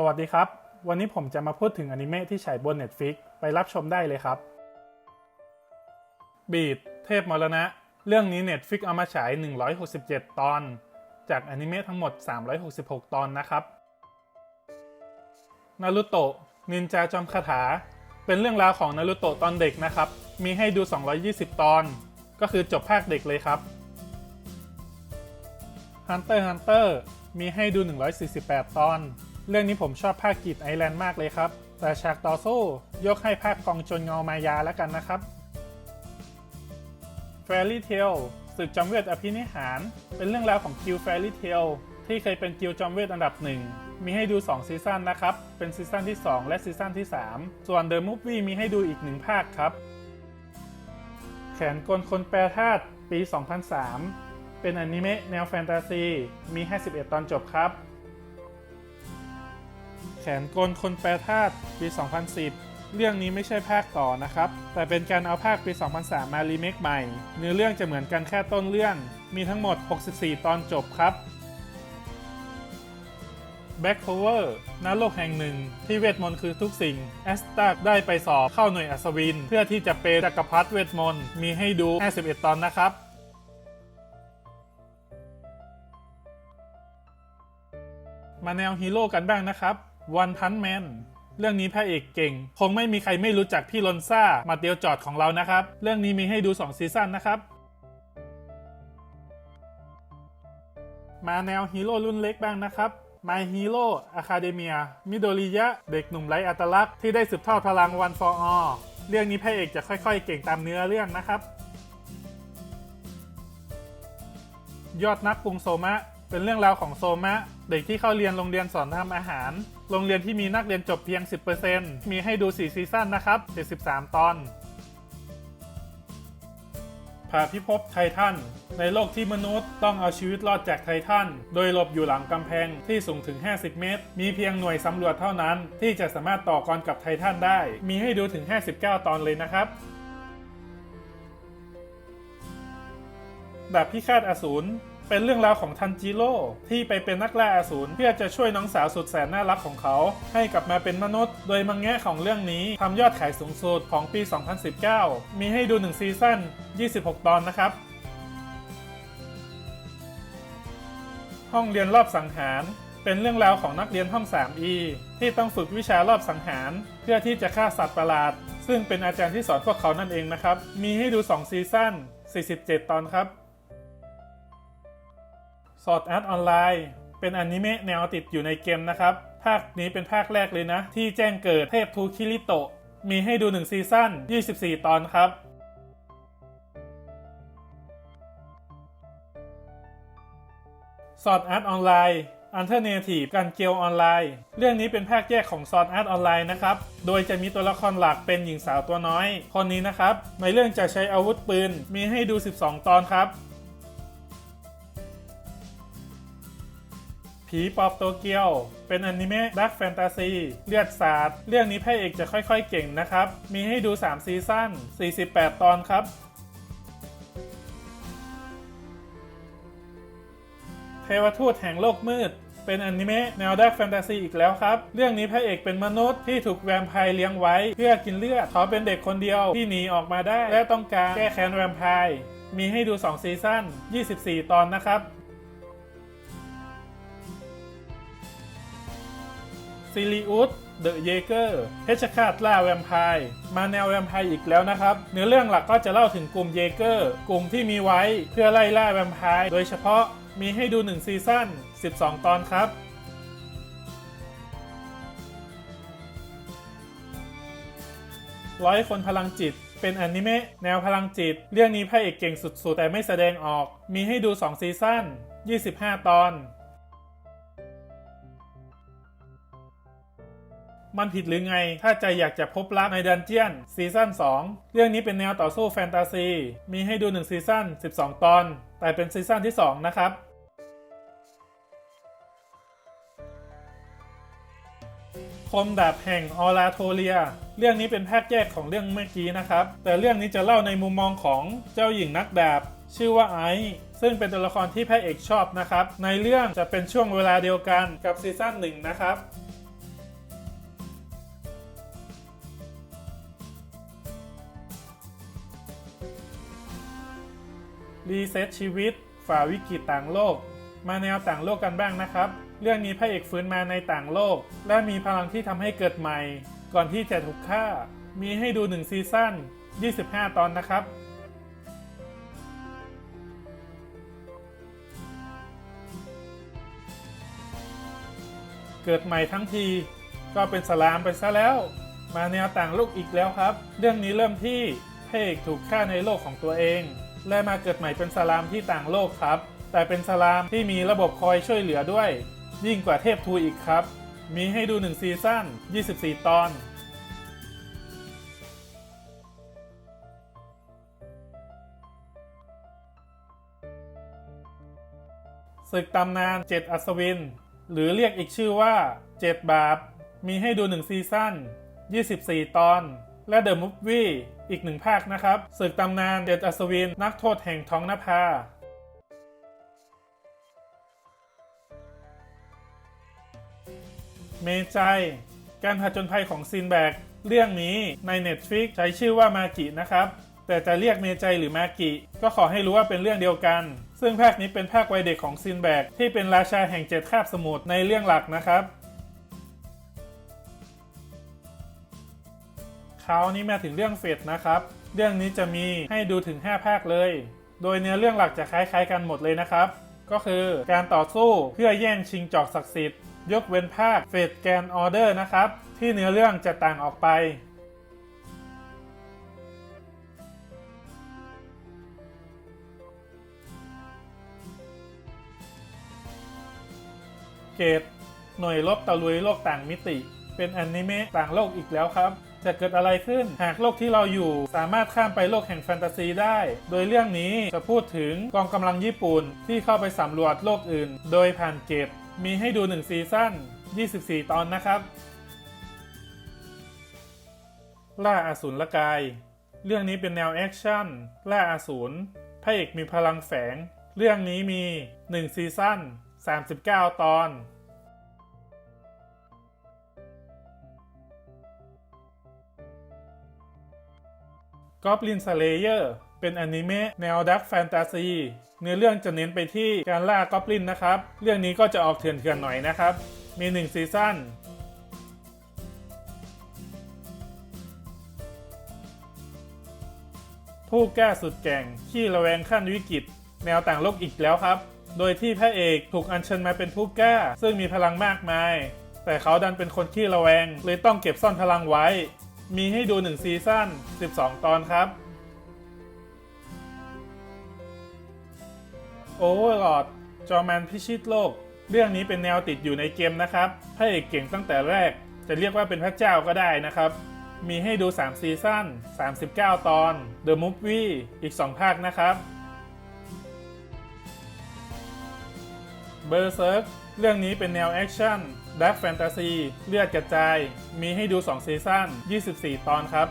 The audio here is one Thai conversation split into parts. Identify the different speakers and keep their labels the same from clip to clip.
Speaker 1: สวัสดีครับ วันนี้ผมจะมาพูดถึงอนิเมะที่ฉายบน Netflix ไปรับชมได้เลยครับ บีดเทพมรณะ เรื่องนี้ Netflix เอามาฉาย 167 ตอน จากอนิเมะทั้งหมด 366 ตอนนะครับ นารุโตะนินจาจอมคาถา เป็นเรื่องราวของนารุโตะตอนเด็กนะครับ มีให้ดู 220 ตอน ก็คือจบภาคเด็กเลยครับ Hunter Hunter มีให้ดู 148 ตอน เรื่องนี้ผมชอบภาคกีดไอแลนด์มากเลยครับ แต่ฉากต่อสู้ยกให้ภาคกองจนเงามายาแล้วกันนะครับ Fairy Tail ศึกจอมเวทอภินิหาร เป็นเรื่องราวของกิล Fairy Tail ที่เคยเป็นกิลจอมเวทอันดับหนึ่งมีให้ดู 2 ซีซั่นนะครับ เป็นซีซั่นที่ 2 และซีซั่นที่ 3 ส่วน The Movie มีให้ดูอีกหนึ่งภาคครับ แขนกลคนแปรธาตุปี 2003 เป็นอนิเมะแนวแฟนตาซี มี 51 ตอนจบครับ แขนกลคนแปรธาตุปี 2010 เรื่องนี้ไม่ใช่ภาคต่อนะครับ แต่เป็นการเอาภาคปี 2003 มารีเมคใหม่ เนื้อเรื่องจะเหมือนกันแค่ต้นเรื่อง มีทั้งหมด 64 ตอนจบครับ Back Cover ณโลกแห่งหนึ่ง ที่เวทมนต์คือทุกสิ่ง แอสตาได้ไปสอบเข้าหน่วยอัศวิน เพื่อที่จะเป็นจักรพรรดิเวทมนต์ มีให้ดู 51 ตอนนะครับ มาแนวฮีโร่กันบ้างนะครับ วันพันแมนเรื่องนี้พระเอกเก่ง คงไม่มีใครไม่รู้จักพี่ลอนซ่ามาเตียวจอดของเรานะครับ เรื่องนี้มีให้ดู 2 ซีซั่นนะครับ มาแนวฮีโร่รุ่นเล็กบ้างนะครับ My Hero Academia มิโดริยะ เด็กหนุ่มไร้อัตลักษณ์ที่ได้สืบทอดพลัง One for All เรื่องนี้พระเอกจะค่อยๆ เก่งตามเนื้อเรื่องนะครับ ยอดนักปรุงโซมะ เป็นเรื่องราวของโซมะ เด็กที่เข้าเรียนโรงเรียนสอนทำอาหาร โรงเรียนที่มีนักเรียนจบเพียง 10%มีให้ดู 4 ซีซั่นนะครับ73 ตอนพาพิภพไททัน ในโลกที่มนุษย์ต้องเอาชีวิตรอดจากไททัน โดยหลบอยู่หลังกำแพงที่สูงถึง 50 เมตร มีเพียงหน่วยสำรวจเท่านั้น ที่จะสามารถต่อกรกับไททันได้ มีให้ดูถึง 59 ตอนเลยนะครับดาบพิฆาตอสูร เป็นเรื่องราวของทันจิโร่ที่ไปเป็นนักล่าอสูรเพื่อจะช่วยน้องสาวสุดแสนน่ารักของเขา ให้กลับมาเป็นมนุษย์ โดยมังแงะของเรื่องนี้ทำยอดขายสูงสุดของปี 2019 มีให้ดู 1 ซีซั่น 26 ตอนนะครับ ห้องเรียนรอบสังหาร เป็นเรื่องราวของนักเรียนห้อง 3E ที่ต้องฝึกวิชารอบสังหาร เพื่อที่จะฆ่าสัตว์ประหลาด ซึ่งเป็นอาจารย์ที่สอนพวกเขานั่นเองนะครับ มีให้ดู 2 ซีซั่น 47 ตอนครับ s w o r d Art Online เป็นอนิเมะแนวติดอยู่ในเกมนะครับ ภาคนี้เป็นภาคแรกเลยนะ ที่แจ้งเกิดเทพทูคิริโตะ มีให้ดู 1 ซีซั่น 24 ตอนครับ s w o r d Art Online Alternative กันเกลออนไลน์ เรื่องนี้เป็นภาคแยกของ s w o r d Art Online นะครับ โดยจะมีตัวละครหลักเป็นหญิงสาวตัวน้อย คนนี้นะครับ ในเรื่องจะใช้อาวุธปืน มีให้ดู 12 ตอนครับ ผีปอบโตเกียว เป็นอนิเมะดักแฟนตาซีเลือดสาด เรื่องนี้พระเอกจะค่อยๆเก่งนะครับ มีให้ดู 3 ซีซั่น 48 ตอนครับ เทวทูตแห่งโลกมืด เป็นอนิเมะแนวดักแฟนตาซีอีกแล้วครับ เรื่องนี้พระเอกเป็นมนุษย์ที่ถูกแวมไพร์เลี้ยงไว้ เพื่อกินเลือดเขาเป็นเด็กคนเดียวที่หนีออกมาได้ และต้องการแก้แค้นแวมไพร์มีให้ดู 2 ซีซั่น 24 ตอนนะครับ ซิลิอุสเดอะเยเกอร์เพชฌฆาตล่าแวมไพร์มาแนวแวมไพร์อีกแล้วนะครับ เนื้อเรื่องหลักก็จะเล่าถึงกลุ่มเยเกอร์ กลุ่มที่มีไว้เพื่อไล่ล่าแวมไพร์โดยเฉพาะมีให้ดู 1 ซีซั่น 12 ตอนครับร้อยคนพลังจิต เป็นอนิเมะแนวพลังจิต เรื่องนี้พระเอกเก่งสุดๆ แต่ไม่แสดงออก มีให้ดู 2 ซีซั่น 25 ตอน มันผิดหรือไง ถ้าใจอยากจะพบรักในดันเจียนซีซั่น2 เรื่องนี้เป็นแนวต่อสู้แฟนตาซี มีให้ดู 1 ซีซั่น 12 ตอน แต่เป็นซีซั่นที่ 2 นะครับคมดาบแห่งออราโทเลีย เรื่องนี้เป็นภาคแยกของเรื่องเมื่อกี้นะครับ แต่เรื่องนี้จะเล่าในมุมมองของเจ้าหญิงนักดาบ ชื่อว่าไอซ์ซึ่งเป็นตัวละครที่พระเอกชอบนะครับ ในเรื่องจะเป็นช่วงเวลาเดียวกันกับซีซั่นหนึ่งนะครับ รีเซ็ตชีวิต ฝ่าวิกฤตต่างโลก มาแนวต่างโลกกันบ้างนะครับ เรื่องนี้พระเอกฟื้นมาในต่างโลก และมีพลังที่ทำให้เกิดใหม่ ก่อนที่จะถูกฆ่า มีให้ดู 1 ซีซั่น 25 ตอนนะครับ เกิดใหม่ทั้งที ก็เป็นสลามไปซะแล้ว มาแนวต่างโลกอีกแล้วครับ เรื่องนี้เริ่มที่พระเอกถูกฆ่าในโลกของตัวเอง และมาเกิดใหม่เป็นสลามที่ต่างโลกครับ แต่เป็นสลามที่มีระบบคอยช่วยเหลือด้วย ยิ่งกว่าเทพทูอีกครับ มีให้ดู 1 ซีซั่น 24 ตอนศึกตำนาน 7 อัศวิน หรือเรียกอีกชื่อว่า 7 บาป มีให้ดู 1 ซีซั่น 24 ตอน และเดอะมูฟวี่อีกหนึ่งภาคนะครับศึกตำนาน7อัศวิน นักโทษแห่งท้องนภาเมจัยการผจญภัยของซินแบก เรื่องนี้ใน Netflix ใช้ชื่อว่ามากินะครับ แต่จะเรียกเมจัยหรือมากิ ก็ขอให้รู้ว่าเป็นเรื่องเดียวกัน ซึ่งภาคนี้เป็นภาควัยเด็กของซินแบก ที่เป็นราชาแห่งเจ็ดคาบสมุทรในเรื่องหลักนะครับ ครานี้มาถึงเรื่องเฟดนะครับ เรื่องนี้จะมีให้ดูถึง 5 ภาคเลย โดยเนื้อเรื่องหลักจะคล้ายๆกันหมดเลยนะครับ ก็คือการต่อสู้เพื่อแย่งชิงจอกศักดิ์สิทธิ์ ยกเว้นภาคเฟดแกนออเดอร์นะครับ ที่เนื้อเรื่องจะต่างออกไปเกตหน่วยรบตะลุยโลกต่างมิติ เป็นอนิเมะต่างโลกอีกแล้วครับ จะเกิดอะไรขึ้น หากโลกที่เราอยู่สามารถข้ามไปโลกแห่งแฟนตาซีได้ โดยเรื่องนี้จะพูดถึงกองกำลังญี่ปุ่นที่เข้าไปสำรวจโลกอื่น โดยผ่านเกตมีให้ดู 1 ซีซั่น 24 ตอนนะครับ ล่าอาสูรละกาย เรื่องนี้เป็นแนวแอคชั่น ล่าอาสูรพระเอกมีพลังแฝง เรื่องนี้มี 1 ซีซั่น 39 ตอน Goblin Slayer เป็นอนิเมะแนวดักแฟนตาซีเนื้อเรื่องจะเน้นไปที่การล่ากอบลินนะครับ เรื่องนี้ก็จะออกเถื่อนๆหน่อยนะครับ มี 1 ซีซั่นผู้กล้าสุดแก่งขี้ระแวงขั้นวิกฤต แนวต่างโลกอีกแล้วครับ โดยที่พระเอกถูกอัญเชิญมาเป็นผู้กล้า ซึ่งมีพลังมากมาย แต่เขาดันเป็นคนขี้ระแวง เลยต้องเก็บซ่อนพลังไว้ มีให้ดู 1 ซีซั่น 12 ตอนครับ โอเวอร์ลอดจอแมนพิชิตโลก เรื่องนี้เป็นแนวติดอยู่ในเกมนะครับพระเอกเก่งตั้งแต่แรก จะเรียกว่าเป็นพระเจ้าก็ได้นะครับ มีให้ดู 3 ซีซั่น 39 ตอน The Movie อีก 2 ภาคนะครับ เบอร์เซิร์กเรื่องนี้เป็นแนวแอคชั่นดักแฟนตาซีเลือดกระจาย มีให้ดู 2 ซีซั่น 24 ตอนครับ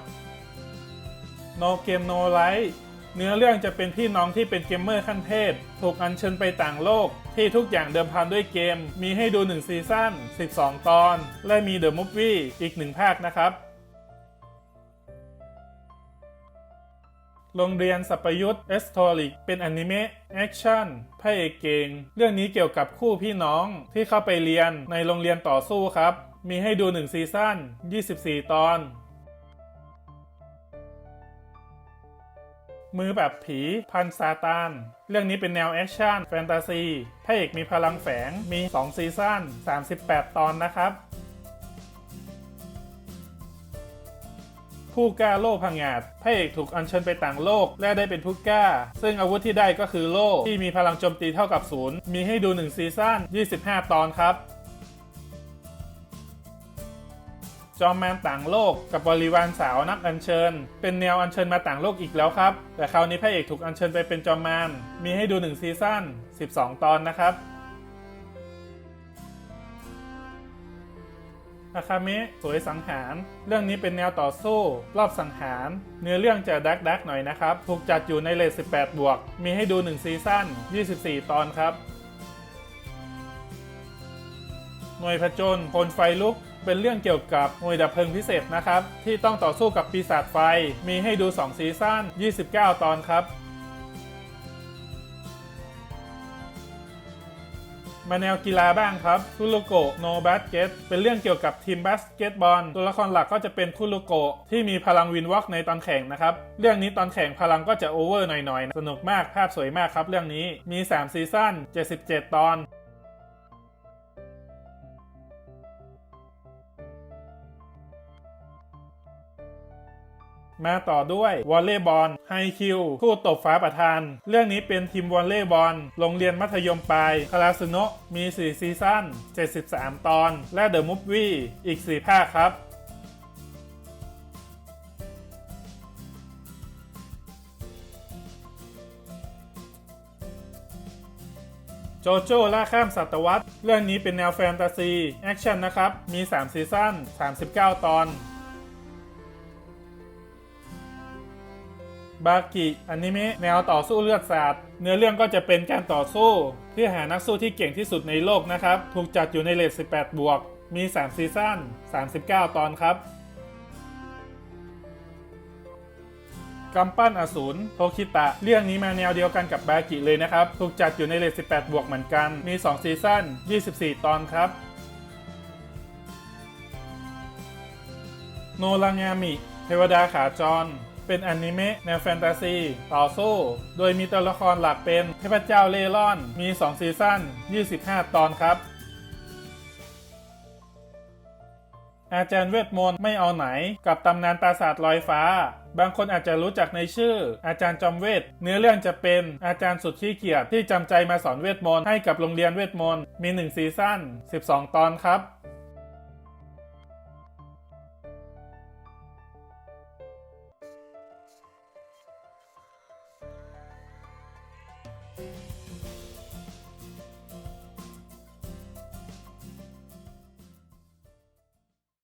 Speaker 1: No Game No Life เนื้อเรื่องจะเป็นพี่น้องที่เป็นเกมเมอร์ขั้นเทพ ถูกอัญเชิญไปต่างโลก ที่ทุกอย่างเดิมพันด้วยเกม มีให้ดู 1 ซีซั่น 12 ตอน และมี The Movie อีก 1 ภาคนะครับ โรงเรียนสัปยุทธ์เอสโทริกเป็นอนิเมะแอคชั่นพระเอกเก่งเรื่องนี้เกี่ยวกับคู่พี่น้องที่เข้าไปเรียนในโรงเรียนต่อสู้ครับ มีให้ดู 1 ซีซั่น 24 ตอน มือแบบผีพันซาตาน เรื่องนี้เป็นแนวแอคชั่นแฟนตาซีพระเอกมีพลังแฝงมี 2 ซีซั่น38 ตอนนะครับ ผู้กล้าโล่พังงาดพระเอกถูกอัญเชิญไปต่างโลกและได้เป็นผู้กล้า ซึ่งอาวุธที่ได้ก็คือโล่ที่มีพลังโจมตีเท่ากับศูนย์มีให้ดู1ซีซั่น25 ตอนครับจอมแมนต่างโลกกับบริวารสาวนักอัญเชิญ เป็นแนวอัญเชิญมาต่างโลกอีกแล้วครับ แต่คราวนี้พระเอกถูกอัญเชิญไปเป็นจอมแมนมีให้ดู1ซีซั่น12 ตอนนะครับ อาคาเมะสวยสังหาร เรื่องนี้เป็นแนวต่อสู้ รอบสังหาร เนื้อเรื่องจะดักดักหน่อยนะครับ ถูกจัดอยู่ในเลท18 บวก มีให้ดู 1 ซีซั่น 24 ตอนครับ หน่วยผจญพลไฟลุก เป็นเรื่องเกี่ยวกับหน่วยดับเพลิงพิเศษนะครับ ที่ต้องต่อสู้กับปีศาจไฟ มีให้ดู 2 ซีซั่น 29 ตอนครับ มาแนวกีฬาบ้างครับคุโรโกะโนบาสเกตเป็นเรื่องเกี่ยวกับทีมบาสเกตบอลตัวละครหลักก็จะเป็นคุโรโกะที่มีพลังวินวอล์กในตอนแข่งนะครับ เรื่องนี้ตอนแข่งพลังก็จะโอเวอร์หน่อยๆ สนุกมากภาพสวยมากครับเรื่องนี้มี 3 ซีซั่น77 ตอน มาต่อด้วยวอลเลย์บอลไฮคิวคู่ตบฟ้าประธาน เรื่องนี้เป็นทีมวอลเลย์บอลโรงเรียนมัธยมปลายคาราซุโนะมี 4 ซีซั่น 73 ตอน และเดอะมูฟวี่อีก 4 ภาคครับโจโจ้ล่าข้ามศตวรรษ เรื่องนี้เป็นแนวแฟนตาซี แอคชั่นนะครับ มี 3 ซีซั่น 39 ตอน บากิอนิเมะแนวต่อสู้เลือดสาดเนื้อเรื่องก็จะเป็นการต่อสู้เพื่อหานักสู้ที่เก่งที่สุดในโลกนะครับ ถูกจัดอยู่ในเลท18 บวก มี 3 ซีซั่น 39 ตอนครับกำปั้นอสูรโทคิตะ เรื่องนี้มาแนวเดียวกันกับบากิเลยนะครับ ถูกจัดอยู่ในเลท18 บวกเหมือนกัน มี 2 ซีซั่น 24 ตอนครับโนรางามิ เทวดาขาจร เป็นอนิเมะแนวแฟนตาซี ต่อสู้ โดยมีตัวละครหลักเป็นเทพเจ้าเลร่อน มี 2 ซีซั่น 25 ตอนครับ อาจารย์เวทมนต์ไม่เอาไหน กับตำนานปราสาทลอยฟ้า บางคนอาจจะรู้จักในชื่อ อาจารย์จอมเวท เนื้อเรื่องจะเป็นอาจารย์สุดขี้เกียจที่จำใจมาสอนเวทมนต์ให้กับโรงเรียนเวทมนต์ มี 1 ซีซั่น 12 ตอนครับ